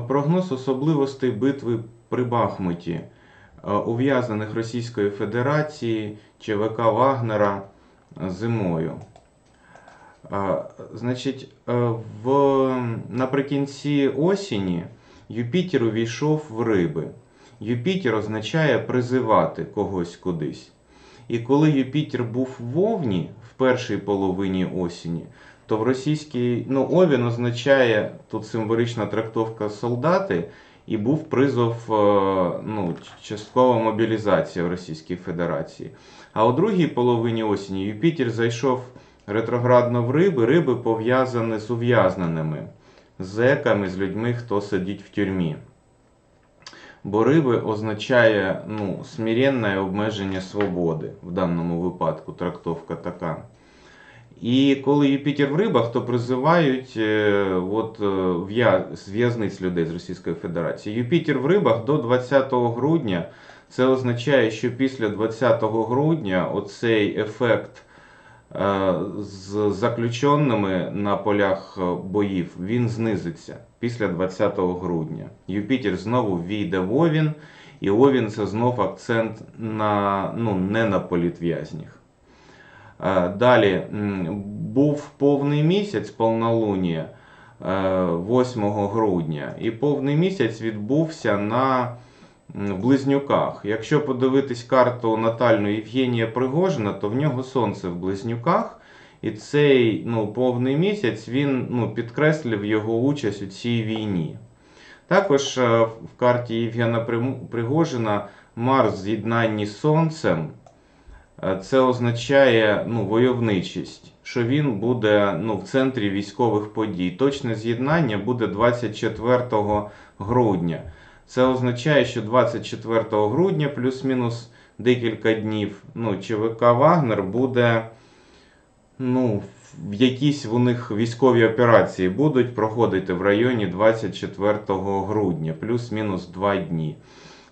Прогноз особливостей битви при Бахмуті, ув'язнених Російської Федерації ЧВК Вагнера зимою. Значить, в, наприкінці осені Юпітер увійшов в риби. Юпітер означає призивати когось кудись. І коли Юпітер був в Вовні в першій половині осені, то в російській ну, Овін означає тут символічна трактовка солдати, і був призов е, ну, часткова мобілізація в Російській Федерації. А у другій половині осені Юпітер зайшов ретроградно в риби, риби пов'язані з ув'язненими, зеками, з людьми, хто сидить в тюрмі. Бо риби означає ну, смиренне обмеження свободи в даному випадку, трактовка така. І коли Юпітер в рибах, то призивають е, от, е, в'язниць людей з Російської Федерації. Юпітер в рибах до 20 грудня. Це означає, що після 20 грудня оцей ефект е, з заключеними на полях боїв він знизиться після 20 грудня. Юпітер знову війде в Овін, і Овін це знов акцент на, ну, не на політв'язнях. Е, Далі був повний місяць повнолунія е, 8 грудня, і повний місяць відбувся на Близнюках. Якщо подивитись карту натальну Євгенія Пригожина, то в нього сонце в Близнюках. І цей ну, повний місяць він ну, підкреслив його участь у цій війні. Також е, в карті Євгена Пригожина Марс в з'єднанні з Сонцем. Е, Це означає ну, войовничість, що він буде ну, в центрі військових подій. Точне з'єднання буде 24 грудня. Це означає, що 24 грудня, плюс-мінус декілька днів, ну, ЧВК Вагнер буде ну, в якісь у них військові операції будуть проходити в районі 24 грудня, плюс-мінус 2 дні.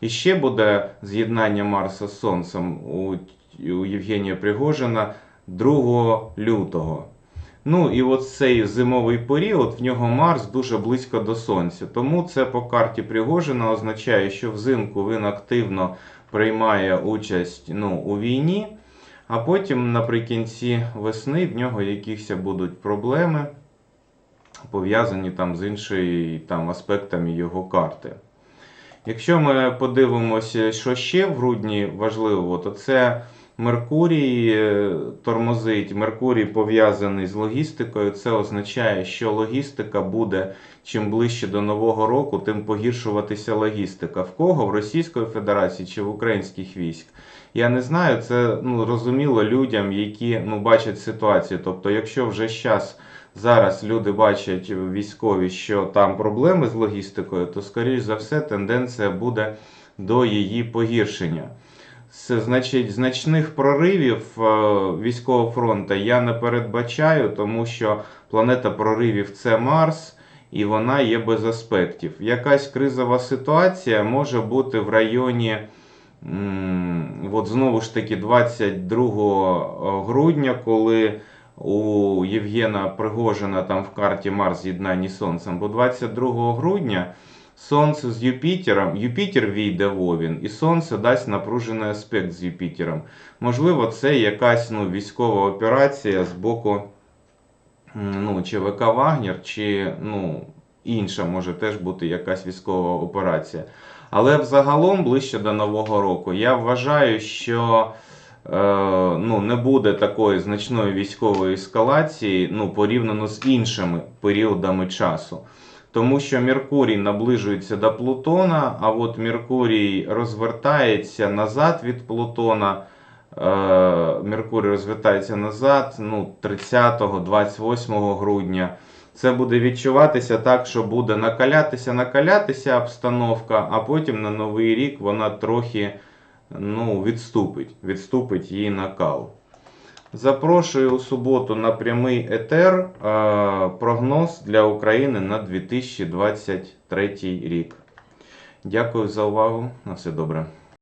І ще буде з'єднання Марса з Сонцем у, у Євгенія Пригожина 2 лютого. Ну і от цей зимовий період, в нього Марс дуже близько до Сонця. Тому це по карті Пригожина означає, що взимку він активно приймає участь ну, у війні, а потім наприкінці весни в нього якісь будуть проблеми, пов'язані там з іншими там, аспектами його карти. Якщо ми подивимося, що ще в грудні важливо, то це Меркурій е, тормозить. Меркурій пов'язаний з логістикою. Це означає, що логістика буде чим ближче до Нового року, тим погіршуватися логістика. В кого? В Російської Федерації чи в українських військ? Я не знаю, це ну, розуміло людям, які ну, бачать ситуацію. Тобто, якщо вже зараз зараз люди бачать військові, що там проблеми з логістикою, то скоріш за все тенденція буде до її погіршення. Значить, значних проривів е, військового фронту я не передбачаю, тому що планета проривів це Марс, і вона є без аспектів. Якась кризова ситуація може бути в районі. От знову ж таки, 22 грудня, коли у Євгена Пригожина там в карті Марс з'єднанні з Сонцем, бо 22 грудня Сонце з Юпітером, Юпітер війде в Овін, і Сонце дасть напружений аспект з Юпітером. Можливо, це якась ну, військова операція з боку ну, ЧВК Вагнер, чи ну, інша може теж бути якась військова операція. Але взагалом ближче до Нового року я вважаю, що е, ну, не буде такої значної військової ескалації ну, порівняно з іншими періодами часу. Тому що Меркурій наближується до Плутона, а от Меркурій розвертається назад від Плутона. Е, Меркурій розвертається назад ну, 30-28 грудня. Це буде відчуватися так, що буде накалятися, накалятися обстановка, а потім на Новий рік вона трохи ну, відступить, відступить її накал. Запрошую у суботу на прямий етер прогноз для України на 2023 рік. Дякую за увагу. На все добре.